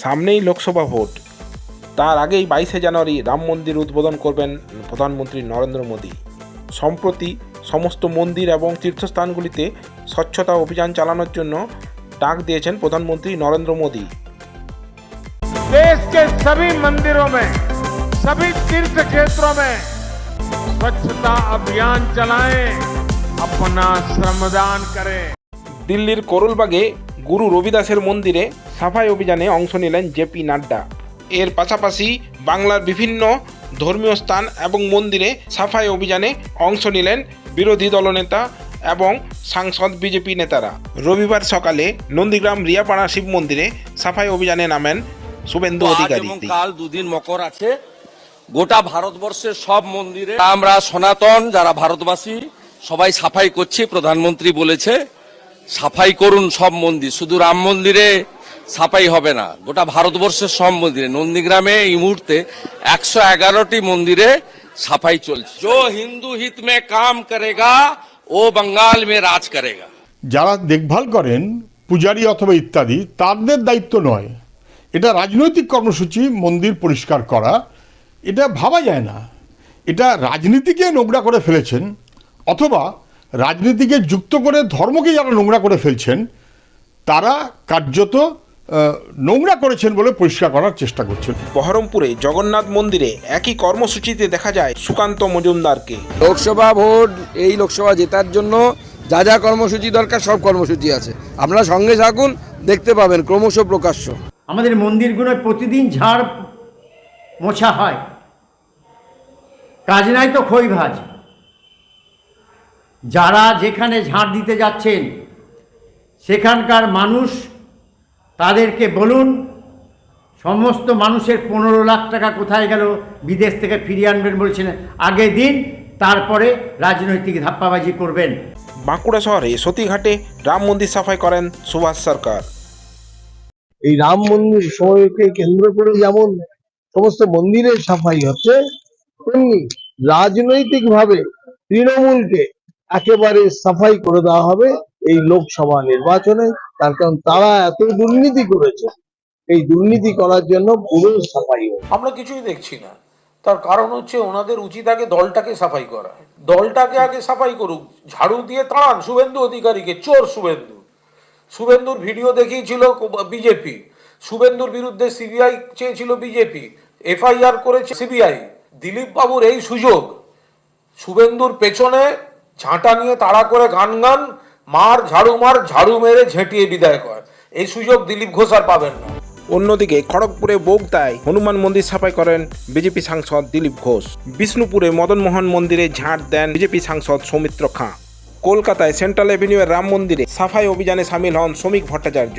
সামনেই লোকসভা ভোট তার আগেই বাইশে জানুয়ারি রাম মন্দির উদ্বোধন করবেন প্রধানমন্ত্রী নরেন্দ্র মোদী সম্প্রতি সমস্ত মন্দির এবং তীর্থস্থানগুলিতে স্বচ্ছতা অভিযান চালানোর জন্য ডাক দিয়েছেন প্রধানমন্ত্রী নরেন্দ্র মোদী देश के सभी मंदिरों में सभी तीर्थ क्षेत्रों में स्वच्छता अभियान चलाएं अपना श्रमदान करें দিল্লির করুলবাগে গুরু রবিদাসের মন্দিরে সাফাই অভিযানে অংশ নিলেন জেপি নাড্ডা। এর পাশাপাশি বাংলার বিভিন্ন ধর্মীয় স্থান এবং মন্দিরে সাফাই অভিযানে অংশ নিলেন বিরোধী দলনেতা এবং সাংসদ বিজেপি নেতারা। রবিবার সকালে নন্দীগ্রাম রিয়াপাড়া শিব মন্দিরে সাফাই অভিযানে নামেন শুভেন্দু অধিকারী। কাল দুদিন মকর আছে। গোটা ভারতবর্ষের সব মন্দিরে আমরা সনাতন যারা ভারতবাসী সবাই সাফাই করছি প্রধানমন্ত্রী বলেছে। সাফাই করুন সব মন্দির। শুধু রাম মন্দিরে সাফাই হবে না গোটা ভারতবর্ষের সব মন্দিরে। নন্দীগ্রামে এই মুহূর্তে একশো এগারোটি মন্দিরে সাফাই চলছে। जो হিন্দু হিত মে কাম করেগা ও বঙ্গাল মে রাজ করেগা যারা দেখভাল করেন পূজারী অথবা ইত্যাদি তাদের দায়িত্ব নয়। এটা রাজনৈতিক কর্মসূচি মন্দির পরিষ্কার করা এটা ভাবা যায় না। এটা রাজনীতিকে নোংরা করে ফেলেছেন অথবা রাজনীতিকে যুক্ত করে ধর্মকে যারা নোংরা করে ফেলছেন তারা কার্যত নোংরা করেছেন বলে পরিষ্কার করার চেষ্টা করছেন। বহরমপুরে জগন্নাথ মন্দিরে একই কর্মসূচিতে দেখা যায় সুকান্ত মজুমদারকে। লোকসভা ভোট এই লোকসভা জেতার জন্য যা যা কর্মসূচি দরকার সব কর্মসূচি আছে। আপনারা সঙ্গে থাকুন দেখতে পাবেন ক্রমশ প্রকাশ্য। আমাদের মন্দিরগুলোয় প্রতিদিন ঝাড় মোছা হয়। কাজ নাই তো খই ভাজ। যারা যেখানে ঝাড় দিতে যাচ্ছেন সেখানকার মানুষ তাদেরকে বলুন সমস্ত মানুষের পনেরো লাখ টাকা কোথায় গেল বিদেশ থেকে ফিরিয়ে আনবেন বলছেন। আগে দিন তারপরে রাজনৈতিক ধাপ্পাবাজি করবেন। বাঁকুড়া শহরে সতীঘাটে রাম মন্দির সাফাই করেন সুভাষ সরকার। এই রাম মন্দির সময়কে কেন্দ্র করে যেমন সমস্ত মন্দিরের সাফাই হচ্ছে তেমনি রাজনৈতিকভাবে তৃণমূলকে একেবারে সাফাই করে দেওয়া হবে এই লোকসভা নির্বাচনে, তার কারণ তারা এত দুর্নীতি করেছে। এই দুর্নীতি করার জন্য পুরো সাফাই আমরা কিছুই দেখছি না। তার কারণ হচ্ছে ওনাদের উচিত আগে দলটাকে সাফাই করা। দলটাকে আগে সাফাই করুক। ঝাড়ু দিয়ে তাড়ান শুভেন্দু অধিকারীকে, চোর শুভেন্দু। শুভেন্দুর ভিডিও দেখিয়েছিল বিজেপি। শুভেন্দুর বিরুদ্ধে সিবিআই চেয়েছিল বিজেপি। এফআইআর করেছে সিবিআই। দিলীপ বাবুর এই সুযোগ, শুভেন্দুর পেছনে ঝাঁটা নিয়ে তাড়া করে গান গান, মার ঝাড়ু মার, ঝাড়ু মেরে ঝেঁটিয়ে বিদায় কর। এই সুযোগ দিলীপ ঘোষ আর পাবেন না। অন্যদিকে খড়গপুরে বোগদায় হনুমান মন্দির সাফাই করেন বিজেপি সাংসদ দিলীপ ঘোষ। বিষ্ণুপুরে মদনমোহন মন্দিরে ঝাঁট দেন বিজেপি সাংসদ সৌমিত্র খাঁ। কলকাতায় সেন্ট্রাল এভিনিউয়ের রাম মন্দিরে সাফাই অভিযানে সামিল হন শ্রমিক ভট্টাচার্য।